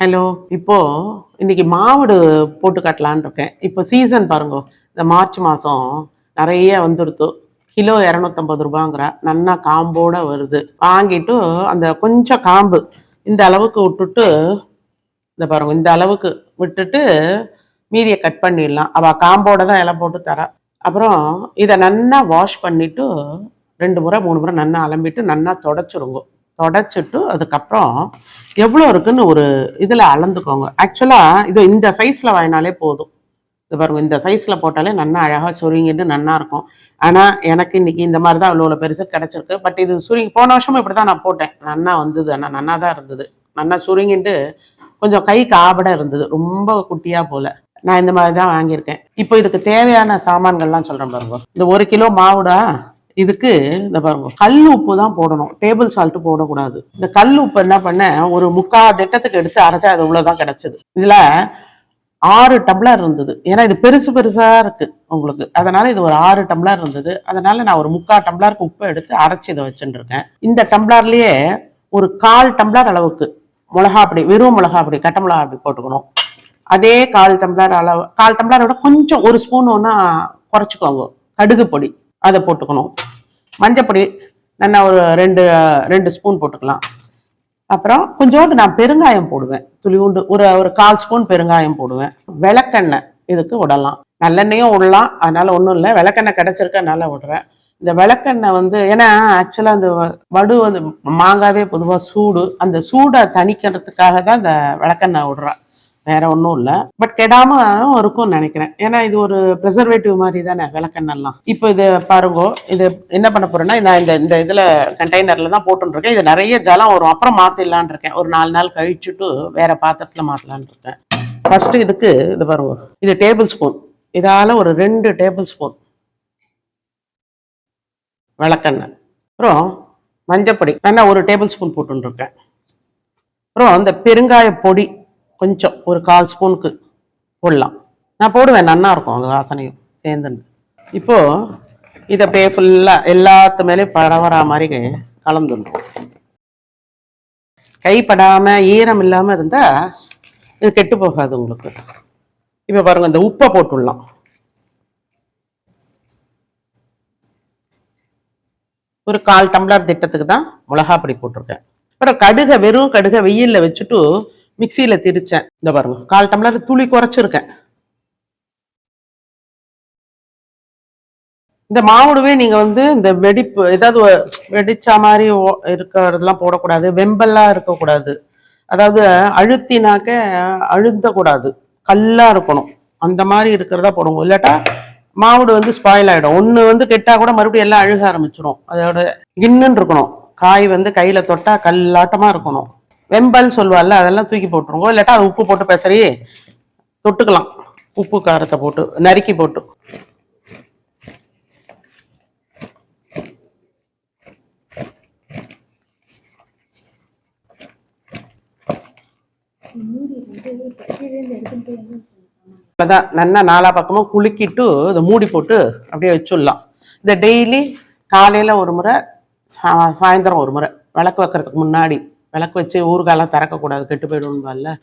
Hello இப்போ இன்னைக்கு மாவடு போட்டு காட்டலான்னு இருக்கேன். இப்போ சீசன் பாருங்க. இந்த மார்ச் மாதம் நிறைய வந்துடுத்து. கிலோ இரநூத்தம்பது ரூபாங்கிற நல்லா காம்போட வருது. வாங்கிட்டு அந்த கொஞ்சம் காம்பு இந்த அளவுக்கு விட்டுட்டு இந்த பாருங்க இந்த அளவுக்கு விட்டுட்டு மீதியை கட் பண்ணிடலாம். அவள் காம்போட தான் இலை போட்டு தரா. அப்புறம் இதை நல்லா வாஷ் பண்ணிவிட்டு ரெண்டு முறை மூணு முறை நல்லா அலம்பிட்டு நல்லா தொடச்சிருங்கோ. தொடச்சிட்டு அதுக்கப்புறம் எவ்வளோ இருக்குன்னு ஒரு இதில் அளந்துக்கோங்க. ஆக்சுவலாக இது இந்த சைஸில் வாங்கினாலே போதும். இது பாருங்க இந்த சைஸில் போட்டாலே நல்லா அழகாக சுருங்கிட்டு நல்லா இருக்கும். ஆனால் எனக்கு இன்னைக்கு இந்த மாதிரி தான் இவ்வளோ பெருசு கிடச்சிருக்கு. பட் இது சுருங்கி போன வருஷமும் இப்படி தான் நான் போட்டேன். நல்லா வந்தது ஆனால் நல்லா தான் இருந்தது. நல்லா சுருங்கிட்டு கொஞ்சம் கை காபட இருந்தது ரொம்ப குட்டியாக போல. நான் இந்த மாதிரி தான் வாங்கியிருக்கேன். இப்போ இதுக்கு தேவையான சாமான்கள்லாம் சொல்கிறேன் பாருங்க. இந்த ஒரு கிலோ மாவுடா இதுக்கு இந்த பாருங்க கல் உப்பு தான் போடணும். டேபிள் சால்ட்டு போடக்கூடாது. இந்த கல் உப்பு என்ன பண்ணேன் ஒரு முக்கா திட்டத்துக்கு எடுத்து அரைச்சா அது இவ்வளோதான் கிடைச்சது. இதுல ஆறு டம்ளர் இருந்தது. ஏன்னா இது பெருசு பெருசா இருக்கு உங்களுக்கு. அதனால இது ஒரு ஆறு டம்ளர் இருந்தது. அதனால நான் ஒரு முக்கா டம்ளருக்கு உப்பு எடுத்து அரைச்சி இதை வச்சுட்டு இருக்கேன் இந்த டம்ளர்லயே ஒரு கால் டம்ளர் அளவுக்கு மிளகா அப்படி வெறும் மிளகா அப்படி கட்ட மிளகா அப்படி போட்டுக்கணும். அதே கால் டம்ளர் அளவு கால் டம்ளரோட கொஞ்சம் ஒரு ஸ்பூன் ஒன்றா குறைச்சிக்கோங்க. கடுகு பொடி அதை போட்டுக்கணும். மஞ்சப்பொடி நல்லா ஒரு ரெண்டு ரெண்டு ஸ்பூன் போட்டுக்கலாம். அப்புறம் கொஞ்சோண்டு நான் பெருங்காயம் போடுவேன். துளியூண்டு ஒரு ஒரு கால் ஸ்பூன் பெருங்காயம் போடுவேன். விளக்கெண்ணெய் இதுக்கு விடலாம். நல்லெண்ணெயும் விடலாம். அதனால் ஒன்றும் இல்லை. விளக்கெண்ணெய் கிடைச்சிருக்கனால விடுறேன். இந்த விளக்கெண்ணெய் வந்து ஏன்னா ஆக்சுவலாக அந்த வ- வடு வந்து மாங்காவே பொதுவாக சூடு. அந்த சூடை தணிக்கிறதுக்காக தான் இந்த விளக்கெண்ணெய் விடுறேன் வேற ஒன்றும் இல்லை. பட் கெடாம இருக்கும்னு நினைக்கிறேன். ஏன்னா இது ஒரு ப்ரிசர்வேட்டிவ் மாதிரி தானே விளக்கெண்ணெல்லாம். இப்போ இது பாருங்க இது என்ன பண்ண போறேன்னா நான் இந்த இந்த இதில் கண்டெய்னரில் தான் போட்டுருக்கேன் இது நிறைய ஜலம் வரும். அப்புறம் மாற்றிடலான் இருக்கேன். ஒரு நாலு நாள் கழிச்சுட்டு வேற பாத்திரத்தில் மாற்றலான் இருக்கேன். ஃபர்ஸ்ட் இதுக்கு இது பாருங்க இது டேபிள் ஸ்பூன் இதால ஒரு ரெண்டு டேபிள் ஸ்பூன் விளக்கெண்ணெய். அப்புறம் மஞ்சப்பொடி. நான் ஒரு டேபிள் ஸ்பூன் போட்டுருக்கேன் அப்புறம் இந்த பெருங்காய பொடி. கொஞ்சம் ஒரு கால் ஸ்பூனுக்கு போடலாம். நான் போடுவேன் நன்னா இருக்கும் அந்த வாசனையும். சேர்ந்துன்னு இப்போ இதை அப்படியே ஃபுல்லாக எல்லாத்து மேலேயும் பரவரா மாதிரி கலந்துடணும். கைப்படாம ஈரம் இல்லாமல் இருந்தா இது கெட்டு போகாது உங்களுக்கு. இப்போ பாருங்க இந்த உப்பை போட்டுடலாம். ஒரு கால் டம்ளர் திட்டத்துக்கு தான் மிளகா பொடி போட்டிருக்கேன். அப்புறம் கடுகை வெறும் கடுகை வெயில்ல வச்சுட்டு மிக்சியில் திரிச்சேன். இந்த பாருங்க. கால் டம்ளர் துளி குறைச்சிருக்கேன். இந்த மாவுடவே நீங்கள் வந்து இந்த வெடிப்பு ஏதாவது வெடிச்சா மாதிரி ஓ- இருக்கிறதெல்லாம் போடக்கூடாது. வெம்பெல்லாம் இருக்கக்கூடாது. அதாவது அழுத்தினாக்க அழுந்தக்கூடாது. கல்லா இருக்கணும். அந்த மாதிரி இருக்கிறதா போடுவோம் இல்லாட்டா மாவுடு வந்து ஸ்பாயில் ஆகிடும் ஒன்று வந்து கெட்டால் கூட மறுபடியும் எல்லாம் அழுக ஆரம்பிச்சிடும் அதோட கின்னுன்னு இருக்கணும். காய் வந்து கையில் தொட்டால் கல்லாட்டமாக இருக்கணும். வெம்பல் சொல்லுவாள்ல அதெல்லாம் தூக்கி போட்டுருங்க. இல்லாட்டா அது உப்பு போட்டு பெசரி தொட்டுக்கலாம். உப்பு காரத்தை போட்டு நறுக்கி போட்டு. அதான் நல்லா நாலா பக்கமும் குலுக்கிட்டு இதை மூடி போட்டு அப்படியே வச்சுடலாம். இதை டெய்லி காலையில் ஒரு முறை சா- சாயந்தரம் ஒரு முறை விளக்கு வைக்கிறதுக்கு முன்னாடி. விளக்கு வச்சு ஊறுகாலாம் திறக்கக்கூடாது கெட்டு போயிடும்பால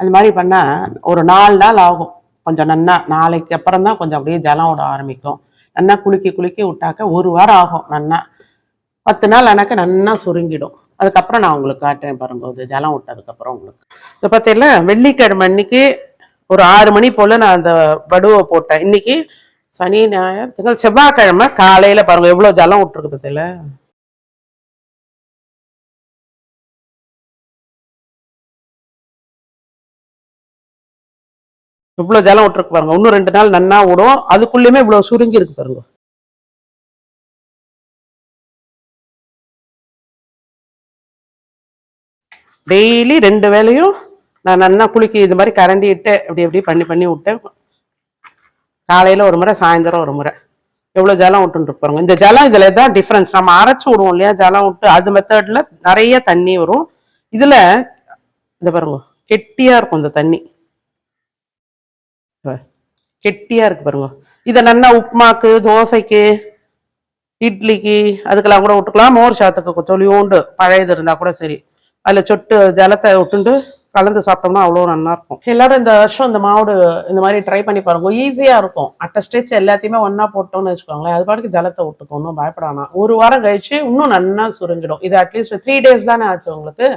அந்த மாதிரி பண்ணால் ஒரு நாலு நாள் ஆகும். கொஞ்சம் நன்னா நாளைக்கு அப்புறம் தான் கொஞ்சம் அப்படியே ஜலம் விட ஆரம்பிக்கும். நல்லா குலுக்கி குலுக்கி விட்டாக்க ஒரு வாரம் ஆகும் நன்னா. பத்து நாள் ஆனாக்க நன்னா சுருங்கிடும். அதுக்கப்புறம் நான் உங்களுக்கு காட்டுறேன் பாருங்க இது ஜலம் விட்டதுக்கப்புறம் உங்களுக்கு. இதை பார்த்தீங்கன்னா வெள்ளிக்கிழமை அன்னைக்கு ஒரு ஆறு மணி போல் நான் அந்த வடுவை போட்டேன். இன்னைக்கு சனி ஞாயிறு திங்கள் செவ்வாய்க்கிழமை காலையில் பாருங்கள் எவ்வளோ ஜலம் விட்டுருக்கு பார்த்தீங்களா இவ்வளோ ஜலம் விட்டுருக்கு பாருங்க. இன்னும் ரெண்டு நாள் நன்னா விடும் அதுக்குள்ளேயுமே இவ்வளோ சுருங்கி இருக்கு பாருங்க. டெய்லி ரெண்டு வேளையும் நான் நன்னா குளிக்கி இது மாதிரி கரண்டி இட்டு அப்படி அப்படி பண்ணி பண்ணி விட்டேன். காலையில் ஒரு முறை சாயந்தரம் ஒரு முறை. எவ்வளோ ஜலம் விட்டுட்டு பாருங்க. இந்த ஜலம் இதில் தான் டிஃப்ரென்ஸ் நம்ம அரைச்சி விடுவோம் இல்லையா? ஜலம் விட்டு அது மெத்தடில் நிறைய தண்ணி வரும். இதில் இந்த பாருங்க கெட்டியாக இருக்கும் இந்த தண்ணி. கெட்டியாக இருக்குது இருக்கு பாருங்க. இதை நல்லா உப்புமாக்கு தோசைக்கு இட்லிக்கு அதுக்கெல்லாம் கூட விட்டுக்கலாம். மோர் சாத்துக்கு தொலியோண்டு பழையது இருந்தால் கூட சரி. அதில் சொட்டு ஜலத்தை விட்டுண்டு கலந்து சாப்பிட்டோம்னா அவ்வளோ நல்லா இருக்கும். எல்லாரும் இந்த வருஷம் இந்த மாவுடு இந்த மாதிரி ட்ரை பண்ணி பாருங்க. ஈஸியாக இருக்கும். அட்ட ஸ்டெச் எல்லாத்தையுமே ஒன்றா போட்டோம்னு வச்சுக்கோங்களேன். அது பாட்டுக்கு ஜலத்தை விட்டுக்கும். ஒன்றும் பயப்படானா ஒரு வாரம் கழிச்சு இன்னும் நல்லா சுருங்கிடும். இது அட்லீஸ்ட் த்ரீ டேஸ் தானே ஆச்சு உங்களுக்கு.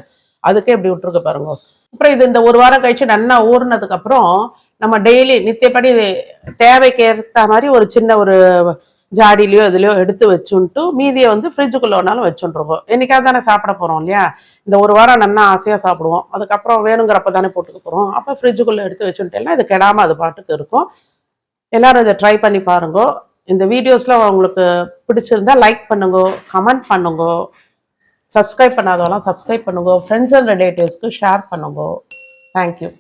அதுக்கே இப்படி விட்டுருக்க பாருங்க. அப்புறம் இது இந்த ஒரு வாரம் கழிச்சு நல்லா ஊறினதுக்கு அப்புறம் நம்ம டெய்லி நித்தியப்படி தேவைக்கு ஏற்ற மாதிரி ஒரு சின்ன ஒரு ஜாடிலையோ இதுலையோ எடுத்து வச்சுன்ட்டு மீதியை வந்து ஃப்ரிட்ஜுக்குள்ளே வேணாலும் வச்சுட்டுருக்கோம் என்னைக்காவது தானே சாப்பிட போகிறோம் இல்லையா? இந்த ஒரு வாரம் நல்லா ஆசையாக சாப்பிடுவோம்? அதுக்கப்புறம் வேணுங்கிறப்ப தானே போட்டுக்க போகிறோம் அப்போ ஃப்ரிட்ஜுக்குள்ளே எடுத்து வச்சுட்டேன்னா இது கெடாமல் அது பாட்டுக்கு இருக்கும். எல்லாரும் இதை ட்ரை பண்ணி பாருங்க. இந்த வீடியோஸ்ல உங்களுக்கு பிடிச்சிருந்தா லைக் பண்ணுங்க கமெண்ட் பண்ணுங்க. சப்ஸ்கிரைப் பண்ணாதவெல்லாம் சப்ஸ்கிரைப் பண்ணுங்க. ஃப்ரெண்ட்ஸ் அண்ட் ரிலேட்டிவ்ஸ்க்கு ஷேர் பண்ணுங்க. Thank you